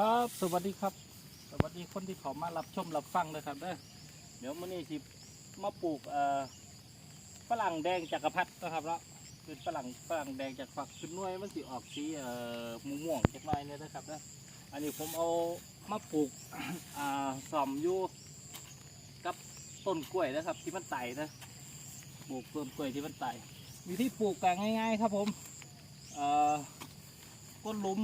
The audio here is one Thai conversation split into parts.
ครับ สวัสดีครับ สวัสดีคนที่เขามารับชมรับฟังนะครับเด้อเดี๋ยวมื้อนี้สิมาปลูกเอ่อฝรั่งแดงจักรพรรดินะครับเนาะเป็นฝรั่งฝรั่งแดงจากฝักขึ้นหน่วยมันสิออกสีเอ่อม่วงๆจักหน่อยเนี่ยนะครับเด้ออันนี้ผมเอามาปลูก อ่าสอมอยู่กับต้นกล้วยนะครับ ที่มันไต่นะปลูกต้นกล้วยที่มันไต่วิธีปลูกแปลงง่ายๆครับผมเอ่อก้นหลุม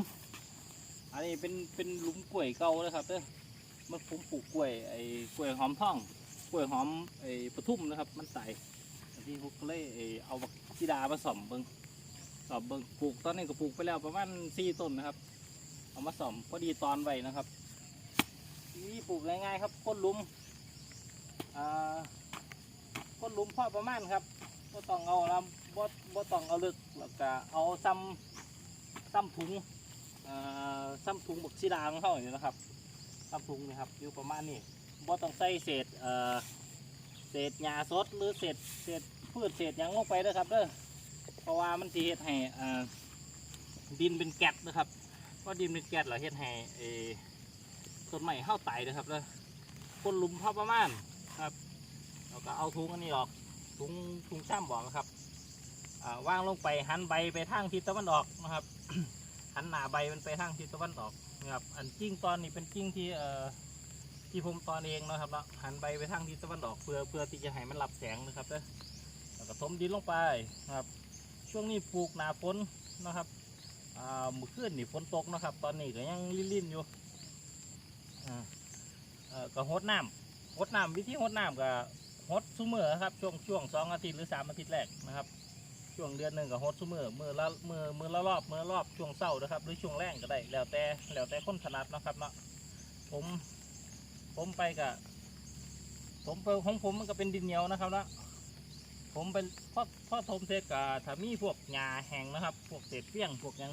อันนี้เป็นเป็นหลุมกล้วยเก่าเลยครับเด้อมันผมปลูกกล้วยไอ้กล้วยหอมท่องกล้วยหอมไอ้ปทุมนะครับ มันใส่ที่ผมก็เลยเอาบักจีดามาสอมเบิงสอมเบิงปลูกตอนนี้ก็ปลูกไปแล้วประมาณสี่ต้นนะครับ เอามาสอมพอดีตอนไว้นะครับนี่ปลูกง่ายๆครับก้นลุมอ่าก้นลุมพอประมาณครับบ่ต้องเอาลำบ่บ่ต้องเอาลึกแล้วก็เอาซ้ำซ้ำถุง ซ้ำถุงบักซีดาของเขาอยู่นะครับซ้ำถุงนี่ครับอยู่ประมาณนี้บ่ต้องใส่เศษเศษหญ้าสดหรือเศษเศษพืชเศษหยังลงไปเด้อครับเด้อเพราะว่ามันสิเฮ็ดให้เอ่อดินเป็นแกะนะครับเพราะดินเป็นแกะแล้วเฮ็ดให้เอ่อต้นไม้เข้าไตเด้อครับเด้อคนลุมพอประมาณครับแล้วก็เอาถุงอันนี้ออกถุงถุงซ้ำบอกนะครับอ่าวางลงไปหันใบไปทางทิศตะวันออกนะครับ หันหน้าใบมันไปทางทิศตะวันออกนะครับอันกิ้งตอนนี้เป็นกิ้งที่เอ่อที่ผมตอนเองนะครับเนาะหันใบไปทางทิศตะวันออกเพื่อเพื่อที่จะให้มันรับแสงนะครับเด้อแล้วก็ถมดินลงไปนะครับ ช่วงนี้ปลูกหนาฝนนะครับอ่าเมื่อคืนนี่ฝนตกนะครับ ตอนนี้ก็ยังลิ่นๆอยู่อ่าเอ่อก็หดน้ำหดน้ำวิธีหดน้ำก็หดซุมือครับช่วงช่วงสองอาทิตย์หรือสามอาทิตย์แรกนะครับ ช่วงเดือนหนึ่งกับฮดซุมือมือละมือมือละรอบมือรอบช่วงเศร้านะครับ หรือช่วงแรงก็ได้แล้วแต่แล้วแต่คนถนัดนะครับเนาะผมผมไปกับผมไปของผมมันก็เป็นดินเหนียวนะครับเนาะผมเป็นพ่อพ่อทมเสร็จกับถ้ามีพวกหญ้าแห้งนะครับ พวกเศษเปี้ยงพวกยัง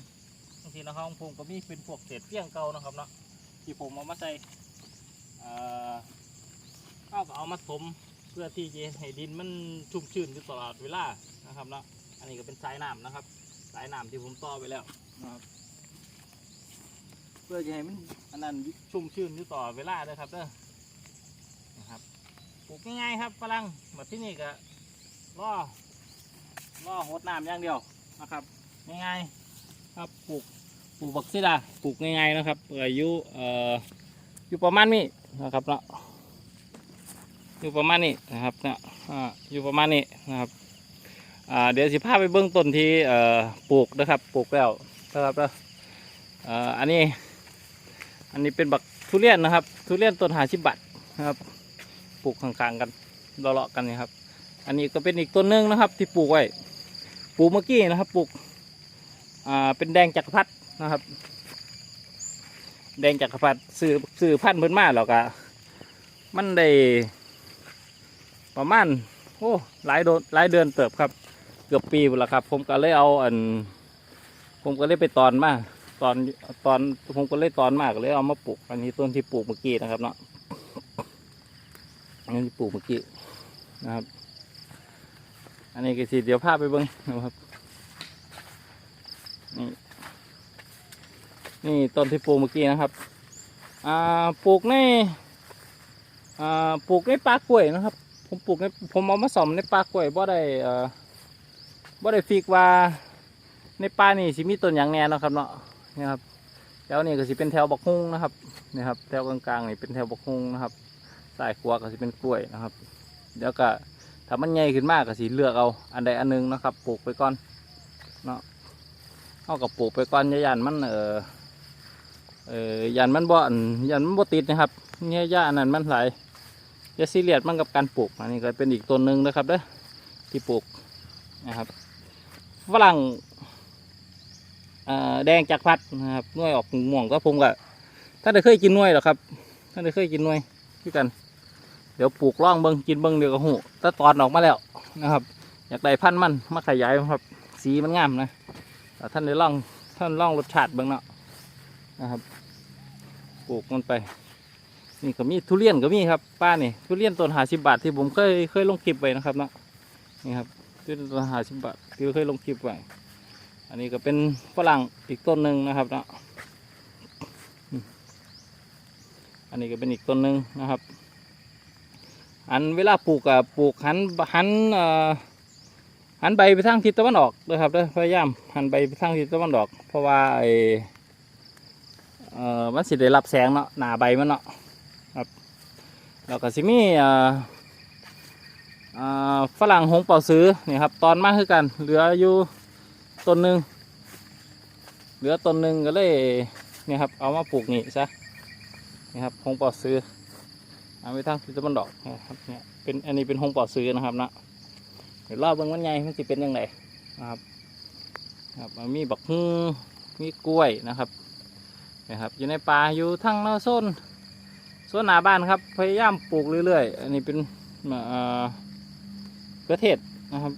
บางทีนะครับของผมก็มีเป็นพวกเศษเปี้ยงเก่านะครับเนาะที่ผมเอามาใส่เอ่อก็เอามาถมเพื่อที่จะให้ดินมันชุ่มชื้นอยู่ตลอดเวลานะครับเนาะ อันนี้ก็เป็นสายน้ำนะครับ สายน้ำที่ผมต่อไปแล้วนะครับ เพื่อจะให้มันอันนั้นชุ่มชื้นอยู่ต่อเวลาเลยครับเด้อนะครับปลูกง่ายๆครับฝรั่งแบบที่นี่ก็ล่อล่อหดน้ำอย่างเดียวนะครับง่ายๆครับปลูกปลูกบักซิดาปลูกง่ายๆนะครับอายุเอ่ออยู่ประมาณนี้นะครับเนาะอยู่ประมาณนี้นะครับเนาะอ่าอยู่ประมาณนี้นะครับ อ่าเดี๋ยวสิพาไปเบื้องต้นที่เอ่อปลูกนะครับ ปลูกแล้วนะครับแล้วอ่ออันนี้ อันนี้เป็นบักทุเรียนนะครับ ทุเรียนต้นหาชิบัตนะครับ ปลูกข้างๆกันเลาะๆกันนี่ครับ อันนี้ก็เป็นอีกต้นหนึงนะครับ ที่ปลูกไว้ปลูกเมื่อกี้นะครับ ปลูกอ่าเป็นแดงจักรพรรดินะครับ แดงจักรพรรดิสื่อสื่อพันธุ์เพิ่นมาแล้วก็มันได้ประมาณโอ้หลายโดนหลายเดือนเติบครับ เกือบปีแล้วครับ ผมก็เลยเอาอัน ผมก็เลยไปตอนมาตอนตอนผมก็เลยตอนมากเลยเอามาปลูก อันนี้ต้นที่ปลูกเมื่อกี้นะครับเนาะอันนี้ปลูกเมื่อกี้นะครับ อันนี้ก็สีเดี๋ยวพาพไปเบิ้งนะครับนี่นี่ต้นที่ปลูกเมื่อกี้นะครับอ่าปลูกในอ่าปลูกในป่ากล้วยนะครับ ผมปลูกในผมเอามาสอมในป่ากล้วยบ่ได้อ่อ บ่ได้ฟิกว่า ในป่านี่สิมีต้นหยางแหน่เนาะครับเนาะนี่ครับแถวนี้ก็สิเป็นแถวบักฮุงนะครับนี่ครับแถวกลางๆนี่เป็นแถวบักฮุงนะครับสายขวาก็สิเป็นกล้วยนะครับเดี๋ยวก็ถ้ามันใหญ่ขึ้นมากก็สิเลือกเอาอันใดอันหนึงนะครับปลูกไปก่อนเนาะเอากับปลูกไปก่อนยันมันเออเออยันมันบ่อนยันมันบ่ติดนะครับเนี่ยหญ้าอันนั้นมันไหลยอย่าซีเรียสมันกับการปลูกอันนี้ก็เป็นอีกต้นหนึ่งนะครับเด้อที่ปลูกนะครับ ฝรั่งแดงจากพัดนะครับน่วยออกม่วงก็ผมก็ถ้าได้เคยกินน่วยหรอครับถ้าได้เคยกินน่วยด้วยกัน เดี๋ยวปลูกร่องเบิ้งกินเบิ้งเดี๋ยวก็หูถ้าตอนออกมาแล้วนะครับ อยากได้พันธุ์มันมาขยายครับ สีมันงามนะท่านได้ล่องท่านล่องรสชาติเบิ้งเนาะนะครับปลูกมันไปนี่ก็มีทุเรียนก็มีครับป้านี่ทุเรียนต้นหาสิบบาทที่ผมเคยเคยลงคลิปไว้นะครับเนาะนี่ครับ ทุเรียนต้นหาสิบบาทที่เคยลงคลิปไว้อันนี้ก็เป็นฝรั่งอีกต้นหนึ่งนะครับเนาะอันนี้ก็เป็นอีกต้นหนึ่งนะครับ อันเวลาปลูกกับปลูกหันหันหันใบไปทางทิศตะวันออกนะครับเด้อพยายามหันใบไปทางทิศตะวันออก เพราะว่าไอเอ่อมันสิได้รับแสงเนาะหนาใบมันเนาะครับแล้วก็สิมีเอ่อเอ่อ ฝรั่งหงเป่าซื้อนี่ครับตอนมากคือกันเหลืออยู่ต้นหนึ่งเหลือต้นหนึ่งก็เลยนี่ครับเอามาปลูกนี่ซะนี่ครับหงเป่าซื้อเอาไปทางทิศตะวันออกนะครับเนี่ยเป็นอันนี้เป็นหงปอซื้อนะครับนะเดี๋ยวรอบเบิ่งมันใหญ่มันจะเป็นยังไงนะครับครับมันมีบักฮึ่งมีกล้วยนะครับนะครับอยู่ในป่าอยู่ทั้งนอกโซนโซนหนาบ้านครับพยายามปลูกเรื่อยๆ อันนี้เป็นเอ่อ เกระเทศนะครับ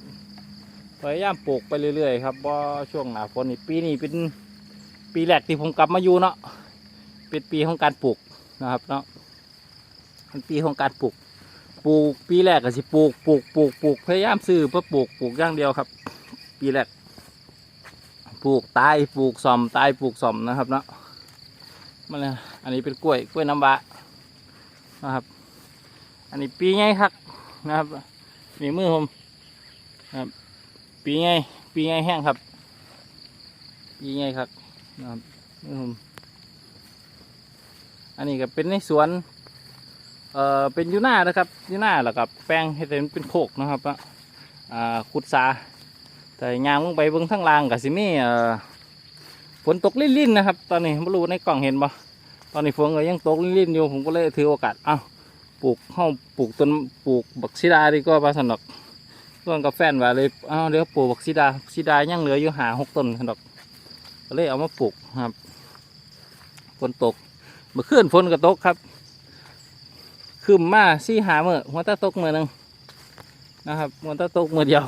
พยายามปลูกไปเรื่อยๆครับว่าช่วงหนาฝนนี่ปีนี้เป็นปีแรกที่ผมกลับมาอยู่เนาะเป็นปีของการปลูกนะครับเนาะเป็นปีของการปลูกปลูกปีแรกก็สิปลูกปลูกปลูกปลูกพยายามซื้อเพื่อปลูกปลูกอย่างเดียวครับ ปีแรกปลูกตายปลูกซ่อมตายปลูกซ่อมนะครับเนาะมันเลยอันนี้เป็นกล้วยกล้วยน้ำว้านะครับ อันนี้ปีไงครับนะครับ นี่มือผมครับ ปีไงปีไงแห้งครับ ปีไงครับนะครับมือผมอันนี้ก็เป็นในสวน เอ่อ เป็นยูน่านะครับยูน่าแล้วกับแป้งให้เป็นเป็นโคกนะครับอ่าขุดสาแต่ยางลงไปเบื้องทั้งล่างกับสิมีเอ่อฝนตกลิ่นๆนะครับ ตอนนี้ไม่รู้ในกล่องเห็นปะตอนนี้ฝนก็ยังตกลิ่นๆอยู่ผมก็เลยถือโอกาสเอ้า ปลูกเข้าปลูกต้นปลูกบักซิดาดีกว่าปลาสนอกร่วมกับแฟนว่าเลยเอ้าเดี๋ยวปลูกบักซิดาบักซิดายังเหลืออยู่หาหกต้นสนอกก็เลยเอามาปลูกครับฝนตกเมื่อคืนฝนก็ตกครับคืมมาซี่หาเมื่อหัวตาตกเมื่อหนึ่งนะครับหัวตาตกเมื่อเดียว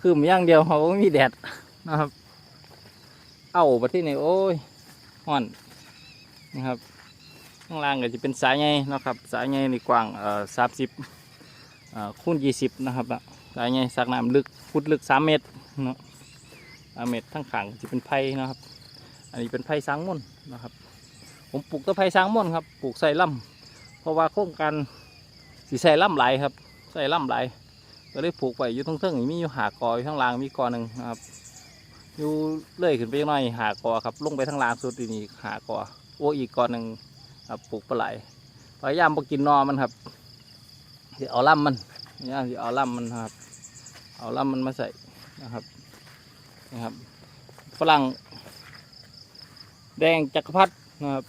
คืมย่างเดียวเขาไม่มีแดดนะครับ เอาไปที่ไหนโอ้ยห่อนนะครับ ข้างล่างก็จะเป็นสายใหญ่นะครับสายใหญ่ในกว้างเอ่อสามสิบคูณยี่สิบนะครับสายใหญ่สักน้ำลึกฟุตลึกสามเมตรเนาะสามเมตรทั้งขางจะเป็นไผ่นะครับ อันนี้เป็นไผ่สางม่นนะครับ ผมปลูกต้นไผ่สางม่นครับปลูกใส่ลำเพราะว่าโครงการสีใส่ล่ำไหลายครับใส่ล่ำไหลายก็เลยปลูกไว้อยู่ทั้งเทิงมีอยู่หากออยู่ทั้งล่างมีกอหนึ่งนะครับอยู่เลื่อยขึ้นไปหน่อยหากอครับลงไปทั้งล่างสุดนี่หากอโอ้อีกกอหนึ่ง ครับปลูกปลาไหลพยายามบ่กินนอมันครับที่เอาล่ำมันเนี่ยที่เอาล่ำมันครับ เอาล่ำมันมาใส่นะครับนะครับฝรั่ง แดงจักรพรรดินะครับ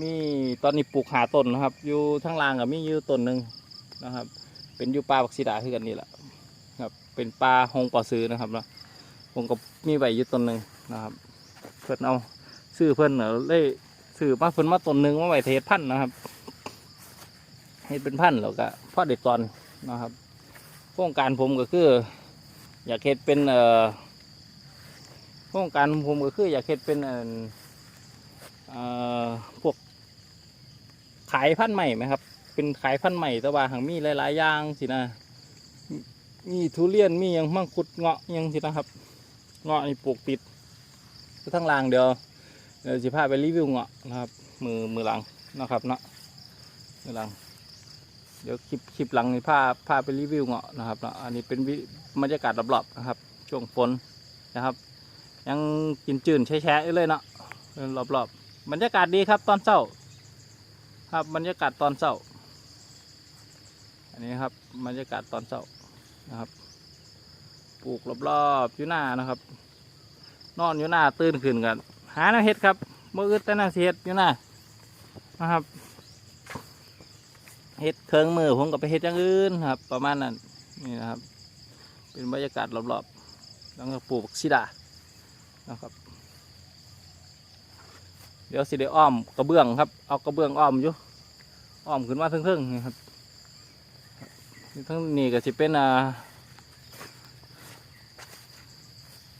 มีตอนนี้ปลูกหาต้นนะครับ อยู่ทั้งล่างกับมีอยู่ต้นหนึ่งนะครับ เป็นอยู่ปลาบักซีดาคือกันนี่แหละครับ เป็นปลาหงปลาซื้อนะครับนะผมก็มีใบอยู่ต้นหนึ่งนะครับ เพิ่อนเอาซื้อเพิ่นเนอเลย ซื้อมาเพิ่นมาต้นหนึ่งมาไว้เทศพันธ์นะครับให้เป็นพันธุ์แล้วก็พ่อเด็กก่อนนะครับโครงการผมก็คือ อยากเฮ็ดเป็นเอ่อโครงการผมก็คือ อยากเฮ็ดเป็นเอ่อพวกขายพันธุ์ใหม่ไหมครับ เป็นขายพันธุ์ใหม่แต่ว่าหางมีหลาย ๆ อย่างสินะ มีทุเรียนมียังมังคุดเงาะยังสินะครับ เงาะนี่ปลูกติดทั้งรางเดียว เดี๋ยวจะพาไปรีวิวเงาะนะครับ มือมือหลังนะครับเนาะมือหลัง เดี๋ยวคลิปคลิปหลังนี่พาพาไปรีวิวเงาะนะครับเนาะอันนี้เป็นวิบรรยากาศรอบๆนะครับ ช่วงฝนนะครับ ยังกินจืนแช่ๆอยู่เลยเนาะรอบๆบรรยากาศดีครับตอนเช้าครับบรรยากาศตอนเช้าอันนี้ครับบรรยากาศตอนเช้านะครับ ปลูกรอบๆอยู่หน้านะครับ นอนอยู่หน้าตื่นขึ้นกัน หาแนวเห็ดครับเมื่ออื่นแต่แน่าสิเห็ดอยู่น้านะครับเห็ดเครื่องมือผมก็ไปเห็ดอย่างอื่นครับ ประมาณนั้นนี่นะครับ เป็นบรรยากาศรอบๆแล้วก็ปลูกซิดานะครับ เดี๋ยวสิได้อ้อมกระเบื้องครับ เอากระเบื้องอ้อมอยู่อ้อมขึ้นมาทึ่งๆนี่ครับทั้งนี้ก็สิเป็นอ่า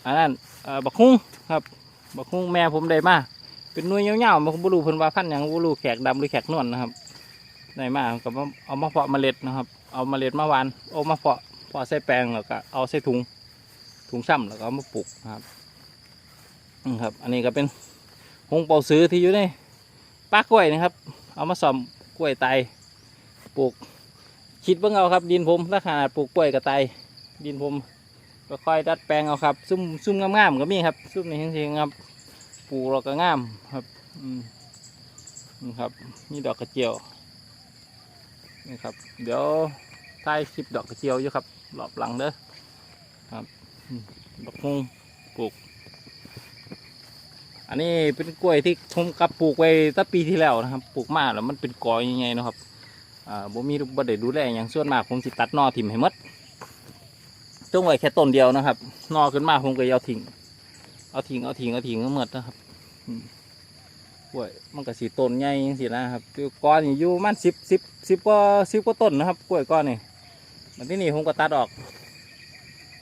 อันนั้นอ่าบักฮุ้งครับ บักฮุ้งแม่ผมได้มาเป็นหน่วยยาวๆผมบ่รู้เพิ่นว่าพันธุ์หยังบ่รู้แขกดำหรือแขกนวลนะครับได้มาก็มาเอามาเพาะเมล็ดนะครับ เอาเมล็ดมาหวานเอามาเพาะเพาะใส่แปลงแล้วก็เอาใส่ถุงถุงช่ำแล้วก็เอามาปลูกนะครับอืมครับ อันนี้ก็เป็นหงเป่าซื้อที่อยู่ในป้ากล้วยนะครับ เอามาซ่อมกล้วยไตปลูกคิดเบิ่งเอาครับ ดินผมถ้าขนาดปลูกกล้วยกับไตดินผม ก็ค่อยดัดแปลงเอาครับ ซุ่มซุ่มงามๆก็มีครับ ซุ่มนี่จริงๆครับปลูกเราก็งามครับอืมนี่ครับนี่ดอกกระเจียวนี่ครับ เดี๋ยวถ่ายคลิปดอกกระเจียวอยู่ครับรอบหลังเด้อครับดอกฮงปลูก อันนี้เป็นกล้วยที่ผมกับปลูกไว้ตั้งปีที่แล้วนะครับ ปลูกมาแล้วมันเป็นกอยยังไงนะครับอ่าบ่มีบ่ได้ดูแลอย่างส่วนมากผมสิตัดนอถิ่มให้หมด จงไว้แค่ต้นเดียวนะครับนอขึ้นมาผมก็เอาทิ้งเอาทิ้งเอาทิ้งเอาทิ้งก็หมดนะครับอืมกล้วยมันก็สีต้นใหญ่จังซี่นะครับก้อนอยู่มันสิบสิบสิบกว่าสิบกว่าต้นนะครับกล้วยก้อนนี่มันที่นี่ผมก็ตัดออก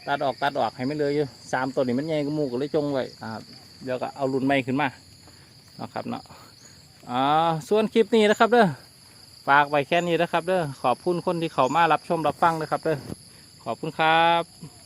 ตัดออกตัดออกให้ไมันเลยอยู่สามต้นนี่มันใหญ่ก็มูกเลยจงไว้นะครับเดี๋ยวก็เอารุ่นใหม่ขึ้นมานะครับเนาะอ่าส่วนคลิปนี้นะครับเด้อฝากไว้แค่นี้นะครับเด้อขอบคุณคนที่เขามารับชมรับฟังนะครับเด้อ ขอบคุณครับ